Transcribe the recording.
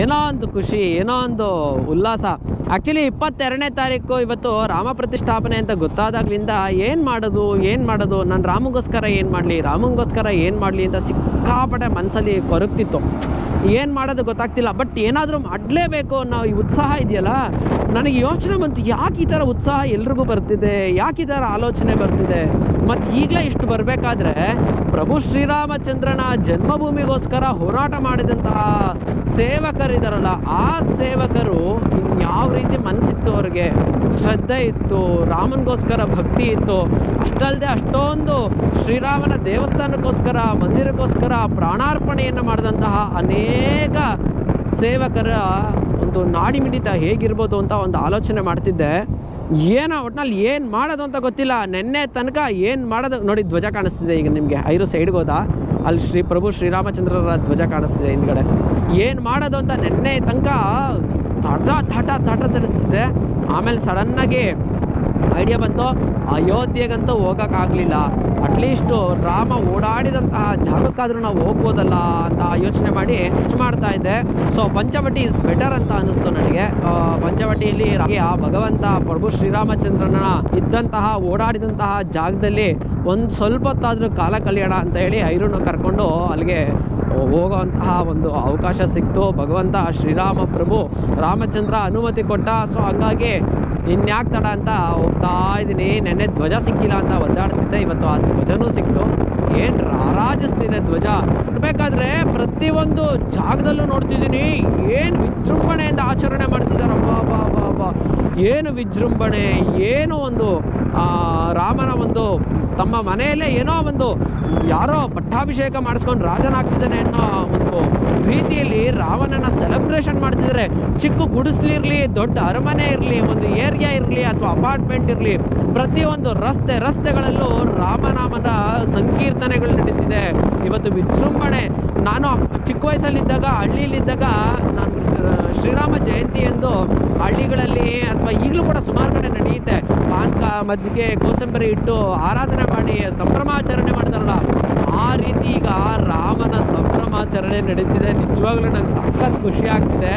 ಏನೋ ಒಂದು ಖುಷಿ, ಏನೋ ಒಂದು ಉಲ್ಲಾಸ. ಆ್ಯಕ್ಚುಲಿ ಇಪ್ಪತ್ತೆರಡನೇ ತಾರೀಕು ಇವತ್ತು ರಾಮ ಪ್ರತಿಷ್ಠಾಪನೆ ಅಂತ ಗೊತ್ತಾದಾಗ್ಲಿಂದ ಏನು ಮಾಡೋದು ಏನು ಮಾಡೋದು, ನಾನು ರಾಮಗೋಸ್ಕರ ಏನು ಮಾಡಲಿ, ರಾಮಂಗೋಸ್ಕರ ಏನು ಮಾಡಲಿ ಅಂತ ಸಿಕ್ಕಾಪಟ್ಟೆ ಮನಸ್ಸಲ್ಲಿ ಕೊರಗ್ತಿತ್ತು. ಏನು ಮಾಡೋದು ಗೊತ್ತಾಗ್ತಿಲ್ಲ ಬಟ್ ಏನಾದರೂ ಮಾಡಲೇಬೇಕು ಅನ್ನೋ ಈ ಉತ್ಸಾಹ ಇದೆಯಲ್ಲ? ನನಗೆ ಯೋಚನೆ ಬಂತು, ಯಾಕೆ ಈ ಥರ ಉತ್ಸಾಹ ಎಲ್ರಿಗೂ ಬರ್ತಿದೆ? ಯಾಕೆ ಈ ಥರ ಆಲೋಚನೆ ಬರ್ತಿದೆ? ಮತ್ತು ಈಗಲೇ ಇಷ್ಟು ಬರಬೇಕಾದ್ರೆ ಪ್ರಭು ಶ್ರೀರಾಮಚಂದ್ರನ ಜನ್ಮಭೂಮಿಗೋಸ್ಕರ ಹೋರಾಟ ಮಾಡಿದಂತಹ ಸೇವಕರಿದಾರಲ್ಲ ಆ ಸೇವಕರು ಯಾವ ರೀತಿ ಮನಸ್ಸಿತ್ತು ಅವ್ರಿಗೆ? ಶ್ರದ್ಧೆ ಇತ್ತು, ರಾಮನಿಗೋಸ್ಕರ ಭಕ್ತಿ ಇತ್ತು ಅಷ್ಟಲ್ಲದೆ ಅಷ್ಟೊಂದು ಶ್ರೀರಾಮನ ದೇವಸ್ಥಾನಕ್ಕೋಸ್ಕರ ಮಂದಿರಕ್ಕೋಸ್ಕರ ಪ್ರಾಣಾರ್ಪಣೆಯನ್ನು ಮಾಡಿದಂತಹ ಅನೇಕ ಸೇವಕರ ಒಂದು ನಾಡಿ ಮಿಡಿತ ಹೇಗಿರ್ಬೋದು ಅಂತ ಒಂದು ಆಲೋಚನೆ ಮಾಡ್ತಿದ್ದೆ ಏನೋ ಒಟ್ನಲ್ಲಿ ಏನು ಮಾಡೋದು ಅಂತ ಗೊತ್ತಿಲ್ಲ ನೆನ್ನೆ ತನಕ ಏನು ಮಾಡೋದು ನೋಡಿ ಧ್ವಜ ಕಾಣಿಸ್ತಿದೆ ಈಗ ನಿಮಗೆ ಐರು ಸೈಡ್ಗೆ ಹೋದ ಅಲ್ಲಿ ಶ್ರೀ ಪ್ರಭು ಶ್ರೀರಾಮಚಂದ್ರರ ಧ್ವಜ ಕಾಣಿಸ್ತಿದೆ ಹಿಂದ್ಗಡೆ ಏನು ಮಾಡೋದು ಅಂತ ನೆನ್ನೆ ತನಕ ತಟ ತಟ ತಟ ತರಿಸ್ತಿದೆ ಆಮೇಲೆ ಸಡನ್ನಾಗಿ ಐಡಿಯಾ ಬಂತು. ಅಯೋಧ್ಯೆಗಂತೂ ಹೋಗೋಕ್ಕಾಗಲಿಲ್ಲ. ಅಟ್ಲೀಸ್ಟು ರಾಮ ಓಡಾಡಿದಂತಹ ಜಾಗಕ್ಕಾದರೂ ನಾವು ಹೋಗ್ಬೋದಲ್ಲ ಅಂತ ಯೋಚನೆ ಮಾಡಿ ಖರ್ಚು ಮಾಡ್ತಾ ಇದ್ದೆ. ಸೊ ಪಂಚವಟಿ ಇಸ್ ಬೆಟರ್ ಅಂತ ಅನ್ನಿಸ್ತು ನನಗೆ. ಪಂಚವಟಿಯಲ್ಲಿ ಆ ಭಗವಂತ, ಪ್ರಭು ಶ್ರೀರಾಮಚಂದ್ರನ ಇದ್ದಂತಹ, ಓಡಾಡಿದಂತಹ ಜಾಗದಲ್ಲಿ ಒಂದು ಸ್ವಲ್ಪ ಹೊತ್ತಾದರೂ ಕಾಲ ಕಲಿಯೋಣ ಅಂತ ಹೇಳಿ ಐರನ್ನು ಕರ್ಕೊಂಡು ಅಲ್ಲಿಗೆ ಹೋಗುವಂತಹ ಒಂದು ಅವಕಾಶ ಸಿಕ್ತು. ಭಗವಂತ ಶ್ರೀರಾಮ ಪ್ರಭು ರಾಮಚಂದ್ರ ಅನುಮತಿ ಕೊಟ್ಟ. ಸೊ ಹಂಗಾಗಿ ಇನ್ಯಾಕೆ ತಡ ಅಂತ ಹೋಗ್ತಾ ಇದ್ದೀನಿ. ನೆನ್ನೆ ಧ್ವಜ ಸಿಕ್ಕಿಲ್ಲ ಅಂತ ಒದ್ದಾಡ್ತಿದ್ದೆ. ಇವತ್ತು ಆ ಧ್ವಜನೂ ಸಿಕ್ತು. ಏನು ರಾರಾಜಿಸ್ತಿದೆ ಧ್ವಜ? ಬೇಕಾದ್ರೆ ಪ್ರತಿಯೊಂದು ಜಾಗದಲ್ಲೂ ನೋಡ್ತಿದ್ದೀನಿ. ಏನು ವಿಜೃಂಭಣೆಯಿಂದ ಆಚರಣೆ ಮಾಡ್ತಿದ್ದಾರೆ ಬಾ ಬಾ ಬಾ ಏನು ವಿಜೃಂಭಣೆ, ಏನು ಒಂದು ರಾಮನ ಒಂದು ತಮ್ಮ ಮನೆಯಲ್ಲೇ ಏನೋ ಒಂದು ಯಾರೋ ಪಟ್ಟಾಭಿಷೇಕ ಮಾಡಿಸ್ಕೊಂಡು ರಾಜನಾಗ್ತಿದ್ದಾನೆ ಅನ್ನೋ ಒಂದು ರೀತಿಯಲ್ಲಿ ರಾವಣನ ಸೆಲೆಬ್ರೇಷನ್ ಮಾಡ್ತಿದ್ದಾರೆ ಚಿಕ್ಕ ಗುಡಿಸ್ಲಿರಲಿ ದೊಡ್ಡ ಅರಮನೆ ಇರಲಿ, ಒಂದು ಏರಿಯಾ ಇರಲಿ, ಅಥವಾ ಅಪಾರ್ಟ್ಮೆಂಟ್ ಇರಲಿ, ಪ್ರತಿಯೊಂದು ರಸ್ತೆ, ರಸ್ತೆಗಳಲ್ಲೂ ಸಂಕೀರ್ತನೆಗಳು ನಡೀತಿದೆ. ಇವತ್ತು ವಿಜೃಂಭಣೆ. ನಾನು ಚಿಕ್ಕ ವಯಸ್ಸಲ್ಲಿದ್ದಾಗ, ಹಳ್ಳಿಯಲ್ಲಿದ್ದಾಗ ನಾನು ಶ್ರೀರಾಮ ಜಯಂತಿ ಎಂದು ಹಳ್ಳಿಗಳಲ್ಲಿ ಅಥವಾ ಈಗಲೂ ಕೂಡ ಸುಮಾರು ಕಡೆ ನಡೆಯುತ್ತೆ. ಪಾನಕ, ಮಜ್ಜಿಗೆ, ಕೋಸಂಬರಿ ಇಟ್ಟು ಆರಾಧನೆ ಮಾಡಿ, ಸಂಭ್ರಮಾಚರಣೆ ಮಾಡ್ತಾರಲ್ಲ. ಆ ರೀತಿ ಈಗ ರಾಮನ ಸಂಭ್ರಮಾಚರಣೆ ನಡೀತಿದೆ. ನಿಜವಾಗ್ಲೂ ನಂಗೆ ಸಖತ್ ಖುಷಿ ಆಗ್ತಿದೆ.